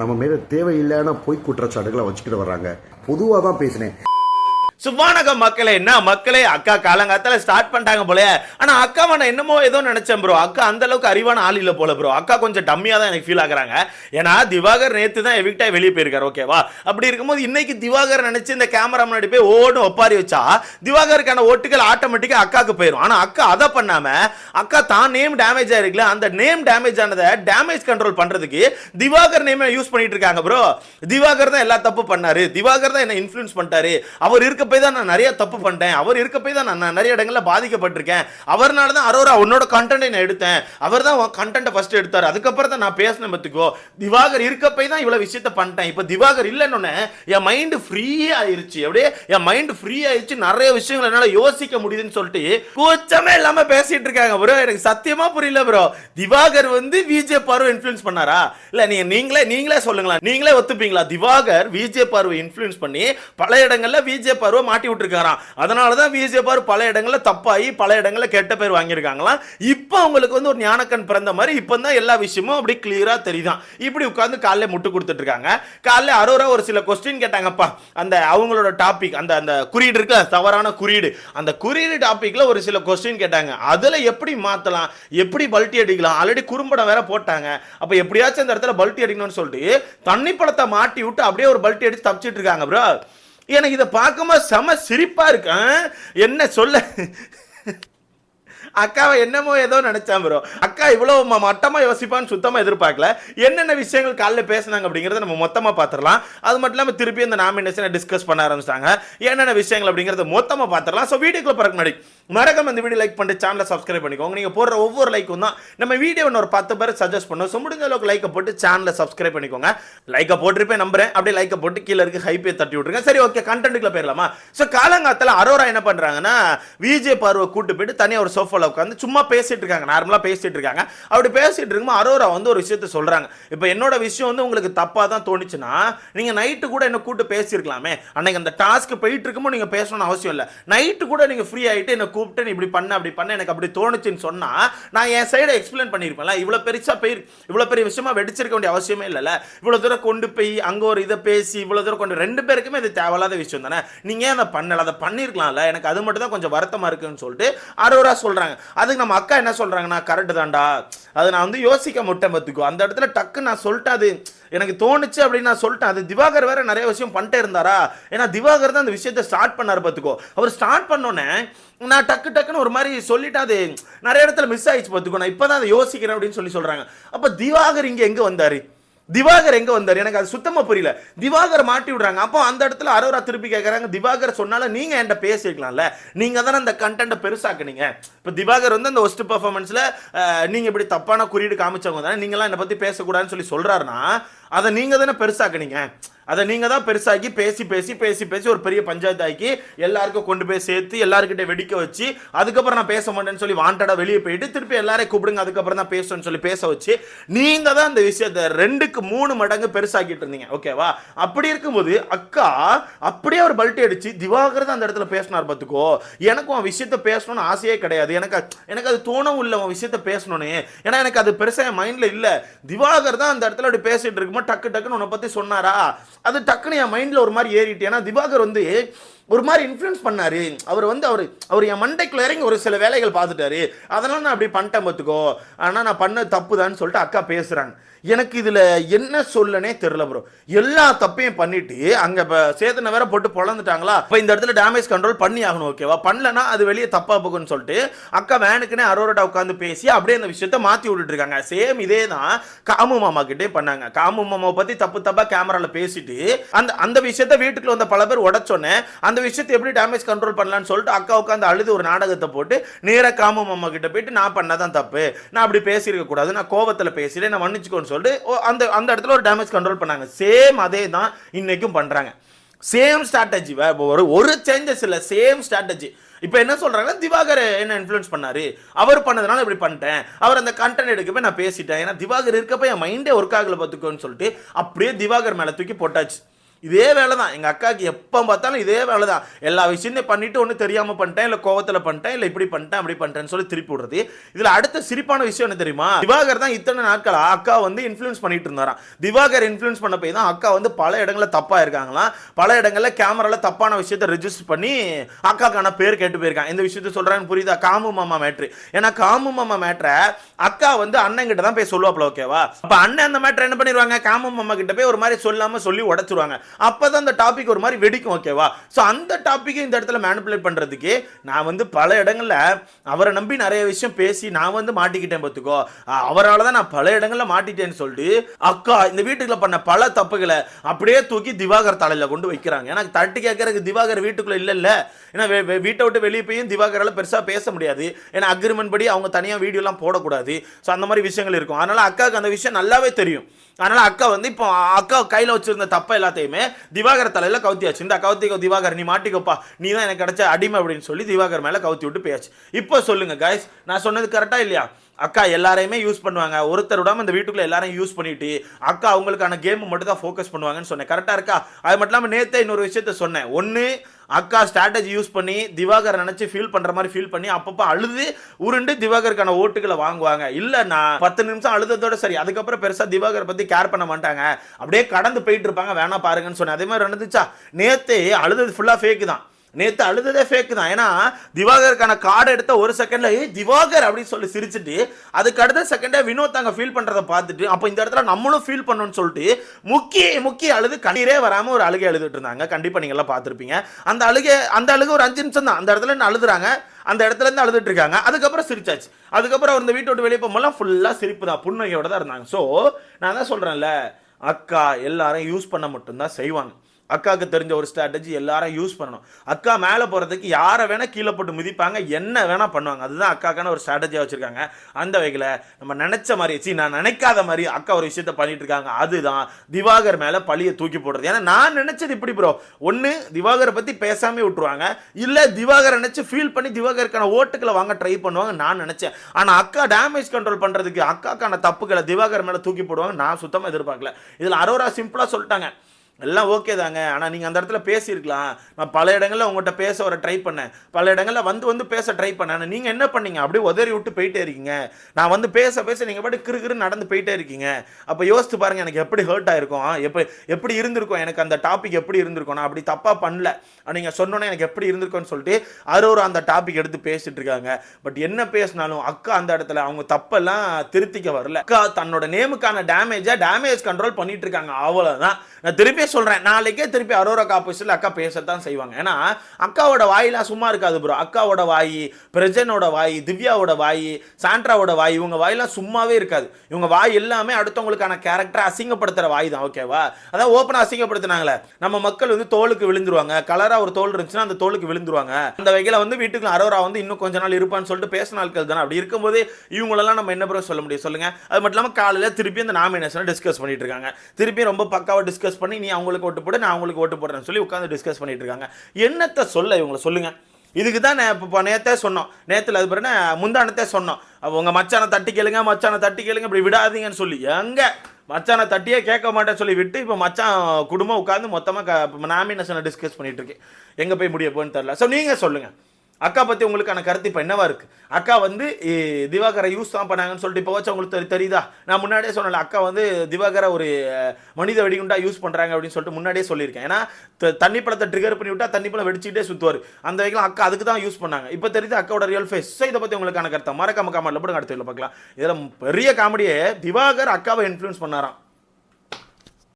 நம்ம மேலே தேவையில்லையான பொய் குற்றச்சாட்டுகளை வச்சுக்கிட்டு வர்றாங்க. பொதுவாக தான் பேசினேன். சுவானக மக்களே என்ன மக்களே? அக்கா காலங்காத்தால ஸ்டார்ட் பண்ணிட்டாங்க போல ஆனா அக்கா நான் என்னமோ ஏதோ நினைச்சேன் ப்ரோ அக்கா அந்த அளவுக்கு அறிவான ஆள் இல்ல போல ப்ரோ அக்கா கொஞ்சம் டம்மியா தான் எனக்கு ஃபீல் ஆகுறாங்க. ஏன்னா திவாகர் நேத்து தான் எவிக்டா வெளியே போயிருக்காரு ஓகேவா அப்படி இருக்கும்போது இன்னைக்கு திவாகர் நினைச்சு இந்த கேமரா முன்னாடி போய் ஓடும் ஒப்பாரி வச்சா திவாகருக்கான ஓட்டுகள் ஆட்டோமேட்டிக்கா அக்காக்கு போயிடும் ஆனா அக்கா அதை பண்ணாம அக்கா தான் நேம் டேமேஜ் ஆயிருக்குல்ல அந்த நேம் டேமேஜ் ஆனதை டேமேஜ் கண்ட்ரோல் பண்றதுக்கு திவாகர் நேமை யூஸ் பண்ணிட்டு இருக்காங்க ப்ரோ திவாகர் தான் எல்லா தப்பு பண்ணாரு. திவாகர் தான் என்ன இன்ஃபுளுன்ஸ் பண்ணிட்டாரு. அவர் இருக்க போய் தான் நான் நிறைய தப்பு பண்ணிட்டேன். அவர் இருக்க போய் தான் நான் நிறைய இடங்களில் பாதிக்கப்பட்டிருக்கேன். அவர்னால தான் அரோரா உன்னோட கண்டென்ட்டை நான் எடுத்தேன். அவர் தான் கண்டென்ட்டை ஃபர்ஸ்ட் எடுத்தார். அதுக்கப்புறம் தான் நான் பேசின பத்துக்கோ திவாகர் இருக்க போய் தான் இவ்வளவு விஷயத்த பண்ணிட்டேன். இப்போ திவாகர் இல்லைன்னு என் மைண்ட் ஃப்ரீ ஆயிருச்சு. அப்படியே என் மைண்ட் ஃப்ரீ ஆயிடுச்சு நிறைய விஷயங்கள் என்னால யோசிக்க முடியுதுன்னு சொல்லிட்டு கூச்சமே இல்லாம பேசிட்டு இருக்காங்க ப்ரோ எனக்கு சத்தியமா புரியல ப்ரோ திவாகர் வந்து விஜே பார்வை இன்ஃப்ளூயன்ஸ் பண்ணாரா? இல்ல நீங்க நீங்களே நீங்களே சொல்லுங்களா நீங்களே ஒத்துப்பீங்களா? திவாகர் விஜே பார்வை இன்ஃப்ளூயன்ஸ் பண்ணி பல இடங்களில் விஜே பார்வை மாட்டி விட்டுருக்காராம். அதனால தான் விஜே பார் பல இடங்களில் தப்பாகி பல இடங்களில் கெட்ட பேர் வாங்கியிருக்காங்களாம். இப்போ அவங்களுக்கு வந்து ஒரு ஞானக்கண் பிறந்த மாதிரி இப்போ தான் எல்லா விஷயமும் அப்படி கிளியராக தெரியுதான். இப்படி உட்காந்து காலைல முட்டு கொடுத்துட்டு இருக்காங்க காலைல அரோரா ஒரு சில கொஸ்டின் கேட்டாங்கப்பா. அந்த அவங்களோட டாபிக் அந்த அந்த குறியீடு இருக்குல்ல தவறான குறியீடு. அந்த குறியீடு டாப்பிக்கில் ஒரு சில கொஸ்டின் கேட்டாங்க. அதுல எப்படி மாத்தலாம்? எப்படி பல்ட்டி அடிக்கலாம்? ஆல்ரெடி குறும்படம் வேற போட்டாங்க. அப்போ எப்படியாச்சும் அந்த இடத்துல பல்ட்டி அடிக்கணும்னு சொல்லிட்டு தண்ணி பழத்தை மாட்டி விட்டு அப்படியே ஒரு பல்ட்டி அடிச்சு தப்பிச்சிட்டு இருக்காங்க ப்ரோ எனக்கு இதை பார்க்கும்போது செம சிரிப்பா இருக்கு. என்ன சொல்ல? அக்காவை என்னமோ ஏதோ நினைச்சான் ப்ரோ அக்கா இவ்வளோ ம- யோசிப்பான்னு சுத்தமாக எதிர்பார்க்கல. என்னென்ன விஷயங்கள் காலைல பேசுனாங்க அப்படிங்கிறத நம்ம மொத்தமாக பார்த்துடலாம் அது மட்டும் இல்லாமல் திருப்பி இந்த நாமினேஷனை டிஸ்கஸ் பண்ண ஆரம்பிச்சிட்டாங்க. என்னென்ன விஷயங்கள் அப்படிங்கறத மொத்தமாக பார்த்துடலாம் ஸோ வீடியோக்குள்ள பிறகு முன்னாடி மறக்காம இந்த வீடியோ லைக் பண்ணிட்டு சேனலை சப்ஸ்கிரைப் பண்ணிக்கோங்க. நீங்கள் போடுற ஒவ்வொரு லைக்கும் தான் நம்ம வீடியோ ஒரு பத்து பேர் சஜஸ்ட் பண்ணுவோம் ஸோ முடிஞ்ச அளவுக்கு லைக்கை போட்டு சேனலை சப்ஸ்கிரைப் பண்ணிக்கோங்க. லைக்கை போட்டிருப்பேன் நம்புறேன். அப்படியே லைக்கை போட்டு கீழே இருக்கு ஹைப்பே தட்டி விட்டுருங்க. சரி ஓகே கண்டென்ட்டுக்குள்ள போயிடலாமா? ஸோ காலங்காத்தில் அரோரா என்ன பண்ணுறாங்கன்னா விஜே பார்வை கூட்டு போயிட்டு தனியாக ஒரு சோஃபா சோஃபாவில் உட்காந்து சும்மா பேசிட்டு இருக்காங்க. நார்மலாக பேசிட்டு இருக்காங்க. அப்படி பேசிட்டு இருக்கும்போது அரோரா வந்து ஒரு விஷயத்த சொல்றாங்க. இப்போ என்னோட விஷயம் வந்து உங்களுக்கு தப்பாக தான் தோணுச்சுன்னா நீங்க நைட்டு கூட என்ன கூப்பிட்டு பேசியிருக்கலாமே? அன்னைக்கு அந்த டாஸ்க் போயிட்டு இருக்கும்போது நீங்க பேசணும்னு அவசியம் இல்லை. நைட்டு கூட நீங்கள் ஃப்ரீ ஆகிட்டு என்ன கூப்பிட்டு நீ இப்படி பண்ண அப்படி பண்ண எனக்கு அப்படி தோணுச்சுன்னு சொன்னால் நான் என் சைடை எக்ஸ்பிளைன் பண்ணியிருப்பேன்ல. இவ்வளோ பெருசாக போய் இவ்வளோ பெரிய விஷயமா வெடிச்சிருக்க வேண்டிய அவசியமே இல்லைல்ல. இவ்வளோ தூரம் கொண்டு போய் அங்கே ஒரு இதை பேசி இவ்வளோ தூரம் கொண்டு ரெண்டு பேருக்குமே இது தேவையில்லாத விஷயம் தானே? நீங்கள் ஏன் அதை பண்ணலை? அதை பண்ணியிருக்கலாம்ல. எனக்கு அது மட்டும் தான் கொஞ்சம் வருத்தமாக இருக்குன்னு சொல்லிட்டு அரோரா சொல்கிறாங்க அதுக்கு நம்ம அக்கா என்ன சொல்கிறாங்கன்னா கரெக்டு தான்டா. அது நான் வந்து யோசிக்க முட்டேன் பார்த்துக்கோ. அந்த இடத்துல டக்கு நான் சொல்லிட்டேன் அது எனக்கு தோணுச்சு அப்படின்னு நான் சொல்லிட்டேன். அது திவாகர் வேற நிறைய விஷயம் பண்ணிட்டே இருந்தாரா? ஏன்னா திவாகர் தான் அந்த விஷயத்தை ஸ்டார்ட் பண்ணார் பார்த்துக்கோ. அவர் ஸ்டார்ட் பண்ணோன்னே நான் டக்கு டக்குன்னு ஒரு மாதிரி சொல்லிட்டு அது நிறைய இடத்துல மிஸ் ஆயிடுச்சு பார்த்துக்கோ. நான் இப்போ தான் அதை யோசிக்கிறேன் அப்படின்னு சொல்லி சொல்கிறாங்க அப்போ திவாகர் இங்கே எங்கே வந்தார்? திவாகர் எங்க வந்தார்? எனக்கு அது சுத்தமா புரியல. திவாகர் மாட்டி விடுறாங்க. அப்போ அந்த இடத்துல அரோரா திருப்பி கேட்கறாங்க திவாகர் சொன்னாலும் நீங்க என்கிட்ட பேசிருக்கலாம்ல. நீங்க தானே அந்த கண்டென்ட்டை பெருசாக்குனீங்க. இப்போ திவாகர் வந்து அந்த ஒஸ்ட் பர்ஃபார்மன்ஸ்ல நீங்க இப்படி தப்பான குறியீடு காமிச்சவங்க தானே. நீங்களாம் என்னை பத்தி பேசக்கூடாதுன்னு சொல்லி சொல்றாருன்னா அதை நீங்கள் தானே பெருசாக்குனீங்க. அதை நீங்கள் தான் பெருசாக்கி பேசி பேசி பேசி பேசி ஒரு பெரிய பஞ்சாயத்து ஆக்கி எல்லாருக்கும் கொண்டு போய் சேர்த்து எல்லாருக்கிட்ட வெடிக்க வச்சு அதுக்கப்புறம் நான் பேச மாட்டேன்னு சொல்லி வாண்டடா வெளியே போயிட்டு திருப்பி எல்லாரையும் கூப்பிடுங்க அதுக்கப்புறம் தான் பேசணும்னு சொல்லி பேச வச்சு நீங்கள் தான் அந்த விஷயத்தை ரெண்டுக்கு மூணு மடங்கு பெருசாக்கிட்டு இருந்தீங்க. ஓகேவா அப்படி இருக்கும்போது அக்கா அப்படியே ஒரு பல்ட்டி அடிச்சு திவாகர் தான் அந்த இடத்துல பேசினார் பார்த்துக்கோ. எனக்கும் அவன் விஷயத்த பேசணும்னு ஆசையே கிடையாது. எனக்கு எனக்கு அது தோணவும் இல்லை அவன் விஷயத்த பேசணும்னு. ஏன்னா எனக்கு அது பெருசாக என் மைண்டில் இல்லை. திவாகர் தான் அந்த இடத்துல அப்படி பேசிட்டு இருக்கும்போது டக்கு டக்குன்னு உன்னை பத்தி சொன்னாரா? அது டக்குன்னு என் மைண்ட்ல ஒரு மாதிரி ஏறிட்டு ஏன்னா திவாகர் வந்து ஒரு மாதிரி இன்ஃப்ளூயன்ஸ் பண்ணாரு. அவர் வந்து அவர் அவர் என் மண்டைக்குள்ள இறங்கி ஒரு சில வேலைகள் பார்த்துட்டாரு. அதனால் நான் அப்படி பண்ணிட்டேன் பார்த்துக்கோ. ஆனால் நான் பண்ண தப்பு சொல்லிட்டு அக்கா பேசுகிறாங்க எனக்கு இதில் என்ன சொல்லனே தெரில ப்ரோ எல்லா தப்பையும் பண்ணிட்டு அங்கே இப்போ சேதனை வேற போட்டு பொழந்துட்டாங்களா? இப்போ இந்த இடத்துல டேமேஜ் கண்ட்ரோல் பண்ணி ஆகணும் ஓகேவா பண்ணலனா அது வெளியே தப்பாக போகும்னு சொல்லிட்டு அக்கா வேனுக்குனே அரோரட்டா உட்காந்து பேசி அப்படியே அந்த விஷயத்த மாற்றி விட்டுட்டு இருக்காங்க. சேம் இதே தான் காமு மாமா கிட்டே பண்ணாங்க. காமு மாமாவை பற்றி தப்பு தப்பாக கேமராவில் பேசிட்டு அந்த அந்த விஷயத்த வீட்டுக்குள்ள வந்த பல பேர் உடச்சோன்னே அந்த விஷயத்தை எப்படி டேமேஜ் கண்ட்ரோல் பண்ணலாம்னு சொல்லிட்டு அக்கா உட்காந்து அழுது ஒரு நாடகத்தை போட்டு நேராக காமம் அம்மா கிட்ட போயிட்டு நான் பண்ணாதான் தப்பு. நான் அப்படி பேசியிருக்க கூடாது. நான் கோவத்தில் பேசிட்டு நான் மன்னிச்சுக்கோன்னு சொல்லிட்டு ஓ, அந்த அந்த இடத்துல ஒரு டேமேஜ் கண்ட்ரோல் பண்ணாங்க. சேம் அதே தான் இன்னைக்கும் பண்ணுறாங்க சேம் ஸ்ட்ராட்டஜி ஒரு ஒரு சேஞ்சஸ் இல்லை. சேம் ஸ்ட்ராட்டஜி இப்போ என்ன சொல்கிறாங்கன்னா திவாகர் என்ன இன்ஃப்ளூயன்ஸ் பண்ணார்? அவர் பண்ணதுனால இப்படி பண்ணிட்டேன். அவர் அந்த கண்டென்ட் எடுக்கப்போ நான் பேசிட்டேன். ஏன்னா திவாகர் இருக்கப்போ என் மைண்டே ஒர்க் ஆகல பார்த்துக்கோன்னு சொல்லிட்டு அப்படியே திவாகர் மேலே தூக்கி போட்டாச்சு. இதே வேலை தான் எங்கள் அக்காவுக்கு எப்போ பார்த்தாலும் இதே வேலை தான் எல்லா விஷயத்தையும் பண்ணிவிட்டு ஒன்று தெரியாமல் பண்ணிட்டேன் இல்லை கோவத்தில் பண்ணிட்டேன் இல்லை இப்படி பண்ணிட்டேன் அப்படி பண்ணிட்டேன்னு சொல்லி திருப்பி விடுறது. இதில் அடுத்த சிரிப்பான விஷயம் என்ன தெரியுமா? திவாகர் தான் இத்தனை நாட்களா அக்கா வந்து இன்ஃப்ளூயன்ஸ் பண்ணிட்டு இருந்தாராம். திவாகர் இன்ஃப்ளூயன்ஸ் பண்ண போய் தான் அக்கா வந்து பல இடங்களில் தப்பாக இருக்காங்களாம் பல இடங்களில் கேமராவில் தப்பான விஷயத்தை ரெஜிஸ்டர் பண்ணி அக்காக்கான பேர் கேட்டு போயிருக்காங்க இந்த விஷயத்த சொல்கிறான்னு புரியுதா? காமு மாமா மேட்ரு ஏன்னா காமு மாமா மேட்ரை அக்கா வந்து அண்ணன் கிட்ட தான் போய் சொல்லுவாப்ல ஓகேவா அப்போ அண்ணன் அந்த மேட்ரை என்ன பண்ணிடுவாங்க காமு மாமா கிட்ட போய் ஒரு மாதிரி சொல்லாமல் சொல்லி உடச்சிருவாங்க. அப்போ தான் அந்த டாபிக் ஒரு மாதிரி வெடிக்கும் ஓகேவா ஸோ அந்த டாப்பிக்கை இந்த இடத்துல மேனிப்புலேட் பண்ணுறதுக்கு நான் வந்து பல இடங்களில் அவரை நம்பி நிறைய விஷயம் பேசி நான் வந்து மாட்டிக்கிட்டேன் பார்த்துக்கோ. அவரால் தான் நான் பல இடங்களில் மாட்டிட்டேன்னு சொல்லிட்டு அக்கா இந்த வீட்டுக்குள்ள பண்ண பல தப்புகளை அப்படியே தூக்கி திவாகர் தலையில் கொண்டு வைக்கிறாங்க. எனக்கு தட்டி கேட்கறதுக்கு திவாகர் வீட்டுக்குள்ளே இல்லை ஏன்னா வீட்டை விட்டு வெளியே போயும் திவாகரால் பெருசாக பேச முடியாது. ஏன்னா அக்ரிமெண்ட் படி அவங்க தனியாக வீடியோலாம் போடக்கூடாது. ஸோ அந்த மாதிரி விஷயங்கள் இருக்கும். அதனால் அக்காவுக்கு அந்த விஷயம் நல்லாவே தெரியும். அதனால் அக்கா வந்து இப்போ அக்கா கையில் வச்சிருந்த தப்பை எல்லாத்தையுமே திவாகர் தலையில் கவுத்தியாச்சு. இந்த கவுத்திக்கோ திவாகர் நீ மாட்டிக்கோப்பா. நீ தான் எனக்கு கிடைச்ச அடிமை அப்படின்னு சொல்லி திவாகர் மேல கவுத்தி விட்டு போயாச்சு. இப்போ சொல்லுங்க கைஸ் நான் சொன்னது கரெக்டா இல்லையா? அக்கா எல்லாரையுமே யூஸ் பண்ணுவாங்க. ஒருத்தர் விடாம இந்த வீட்டுக்குள்ள எல்லாரையும் யூஸ் பண்ணிட்டு அக்கா அவங்களுக்கான கேம் மட்டும் தான் ஃபோக்கஸ் பண்ணுவாங்கன்னு சொன்னேன். கரெக்டாக இருக்கா? அது மட்டும் இல்லாமல் நேற்றே இன்னொரு விஷயத்த சொன்னேன். ஒன்று அக்கா ஸ்ட்ராட்டஜி யூஸ் பண்ணி திவாகர் நினச்சி ஃபீல் பண்ணுற மாதிரி ஃபீல் பண்ணி அப்பப்போ அழுது உருண்டு திவாகருக்கான ஓட்டுகளை வாங்குவாங்க. இல்லை நான் பத்து நிமிஷம் அழுததோட சரி அதுக்கப்புறம் பெருசாக திவாகர் பற்றி கேர் பண்ண மாட்டாங்க. அப்படியே கடந்து போயிட்டு இருப்பாங்க. வேணா பாருங்கன்னு சொன்னேன். அதே மாதிரி நடந்துச்சா? நேற்று அழுதது ஃபுல்லாக ஃபேக்கு தான். நேற்று அழுததே ஃபேக் தான். ஏன்னா திவாகருக்கான கார்டு எடுத்த ஒரு செகண்டில் ஏய் திவாகர் அப்படின்னு சொல்லி சிரிச்சிட்டு அதுக்கு அடுத்த செகண்டே வினோத் அங்கே ஃபீல் பண்ணுறதை பார்த்துட்டு அப்போ இந்த இடத்துல நம்மளும் ஃபீல் பண்ணணும்னு சொல்லிட்டு முக்கிய முக்கிய அழுது கண்ணீரே வராமல் ஒரு அழுகை அழுதுட்டு இருந்தாங்க. கண்டிப்பாக நீங்க எல்லாம் அந்த அழுகை அந்த அழுகை ஒரு அஞ்சு நிமிஷம் தான் அந்த இடத்துல இருந்து அழுதுறாங்க. அந்த இடத்துல இருந்து அழுதுட்டு இருக்காங்க. அதுக்கப்புறம் சிரிச்சாச்சு. அதுக்கப்புறம் அவர் இந்த வீட்டை விட்டு வெளியே போகும்போதெல்லாம் ஃபுல்லாக சிரிப்பு தான். புன்னகையோட தான் இருந்தாங்க. ஸோ நான் தான் சொல்கிறேன்ல அக்கா எல்லாரும் யூஸ் பண்ண மட்டும்தான் செய்வாங்க. அக்காவுக்கு தெரிஞ்ச ஒரு ஸ்ட்ராட்டஜி எல்லாரும் யூஸ் பண்ணணும். அக்கா மேலே போகிறதுக்கு யாரை வேணால் கீழே போட்டு மிதிப்பாங்க என்ன வேணால் பண்ணுவாங்க. அதுதான் அக்காக்கான ஒரு ஸ்ட்ராட்டஜியாக வச்சுருக்காங்க. அந்த வகையில் நம்ம நினச்ச மாதிரி சி நான் நினைக்காத மாதிரி அக்கா ஒரு விஷயத்த பண்ணிட்டு இருக்காங்க. அதுதான் திவாகர் மேலே பழியை தூக்கி போடுறது. ஏன்னா நான் நினச்சது இப்படி ப்ரோ ஒன்று திவாகரை பற்றி பேசாமே விட்டுருவாங்க. இல்லை திவாகர் நினச்சி ஃபீல் பண்ணி திவாகருக்கான ஓட்டுக்களை வாங்க ட்ரை பண்ணுவாங்க நான் நினச்சேன். ஆனால் அக்கா டேமேஜ் கண்ட்ரோல் பண்ணுறதுக்கு அக்காக்கான தப்புகளை திவாகர் மேலே தூக்கி போடுவாங்க நான் சுத்தமாக எதிர்பார்க்கல. இதில் அரோரா சிம்பிளாக சொல்லிட்டாங்க. எல்லாம் ஓகே தாங்க. ஆனால் நீங்கள் அந்த இடத்துல பேசியிருக்கலாம். நான் பல இடங்களில் உங்கள்கிட்ட பேச வர ட்ரை பண்ணேன். பல இடங்களில் வந்து வந்து பேச ட்ரை பண்ணேன். ஆனால் நீங்கள் என்ன பண்ணீங்க? அப்படியே உதறி விட்டு போயிட்டே இருக்கீங்க. நான் வந்து பேச பேச நீங்கள் பாட்டு கிறு கிரு நடந்து போயிட்டே இருக்கீங்க. அப்போ யோசித்து பாருங்கள் எனக்கு எப்படி ஹர்ட் ஆயிருக்கும்? எப்படி எப்படி இருந்திருக்கும்? எனக்கு அந்த டாபிக் எப்படி இருந்திருக்கும்? நான் அப்படி தப்பாக பண்ணல. நீங்கள் சொன்னோன்னே எனக்கு எப்படி இருந்திருக்கும்னு சொல்லிட்டு அரோரா அந்த டாபிக் எடுத்து பேசிட்டு இருக்காங்க. பட் என்ன பேசினாலும் அக்கா அந்த இடத்துல அவங்க தப்பெல்லாம் திருத்திக்க வரல. அக்கா தன்னோட நேமுக்கான டேமேஜை டேமேஜ் கண்ட்ரோல் பண்ணிட்டு இருக்காங்க. அவ்வளோதான் நான் திருப்பி சொல்கிறேன் நாளைக்கே திருப்பி அரோரா காப்போசிட்டில் அக்கா பேசத்தான் செய்வாங்க. ஏன்னா அக்காவோட வாயிலாம் சும்மா இருக்காது ப்ரோ அக்காவோட வாய் பிரஜனோட வாய் திவ்யாவோட வாய் சாண்ட்ராவோட வாய் இவங்க வாயிலாம் சும்மாவே இருக்காது. இவங்க வாய் எல்லாமே அடுத்தவங்களுக்கான கேரக்டரை அசிங்கப்படுத்துகிற வாய் தான் ஓகேவா அதான் ஓப்பனாக அசிங்கப்படுத்தினாங்களே. நம்ம மக்கள் வந்து தோலுக்கு விழுந்துருவாங்க. கலராக ஒரு தோல் இருந்துச்சுன்னா அந்த தோலுக்கு விழுந்துருவாங்க. அந்த வகையில் வந்து வீட்டுக்குள்ள அரோரா வந்து இன்னும் கொஞ்ச நாள் இருப்பான்னு சொல்லிட்டு பேசின ஆட்கள் தானே. அப்படி இருக்கும்போது இவங்களெல்லாம் நம்ம என்ன ப்ரோ சொல்ல முடியும் சொல்லுங்க. அது மட்டும் இல்லாமல் காலையில் திருப்பி அந்த நாமினேஷனை டிஸ்கஸ் பண்ணிட்டு இருக்காங்க. திருப்பி ரொம்ப பக்காவாக டிஸ்கஸ் பண்ணி நீ அவங்களுக்கு ஓட்டு போடு நான் அவங்களுக்கு ஓட்டு போடுறேன்னு சொல்லி உட்காந்து டிஸ்கஸ் பண்ணிட்டு இருக்காங்க என்னத்தை சொல்ல இவங்களை சொல்லுங்கள் இதுக்கு தான் நான் இப்போ நேத்தே சொன்னோம். நேற்றுல அது பிறகு முந்தானத்தே சொன்னோம். அப்போ உங்கள் மச்சானை தட்டி கேளுங்க மச்சானை தட்டி கேளுங்க இப்படி விடாதீங்கன்னு சொல்லி. எங்கே? மச்சானை தட்டியே கேட்க மாட்டேன்னு சொல்லி விட்டு இப்போ மச்சான் குடும்பம் உட்காந்து மொத்தமாக நாமினேஷனை டிஸ்கஸ் பண்ணிட்டு இருக்கு எங்கே போய் முடிய போன்னு தெரில ஸோ நீங்கள் சொல்லுங்கள் அக்கா பற்றி உங்களுக்கான கருத்து இப்போ என்னவா இருக்குது அக்கா வந்து திவாகரை யூஸ் தான் பண்ணாங்கன்னு சொல்லிட்டு இப்போ வச்சு உங்களுக்கு தெரியுதா? நான் முன்னாடியே சொன்னல அக்கா வந்து திவாகரை ஒரு மனித வெடிகுண்டா யூஸ் பண்ணுறாங்க அப்படின்னு சொல்லிட்டு முன்னாடியே சொல்லியிருக்கேன். ஏன்னா த- தண்ணி பழத்தை ட்ரிகர் பண்ணி விட்டால் தண்ணி பழம் வெடிச்சுக்கிட்டே சுற்றுவார் அந்த வகையில் அக்கா அதுக்கு தான் யூஸ் பண்ணாங்க. இப்போ தெரியுது அக்காவோட ரியல் ஃபேஸ் ஸோ இதை பற்றி உங்களுக்கான கருத்தை? மறக்காம காமெடியில் போடுங்க அடுத்த பார்க்கலாம். இதில் பெரிய காமெடியே திவாகர் அக்காவை இன்ஃப்ளூயன்ஸ் பண்ணாராம்.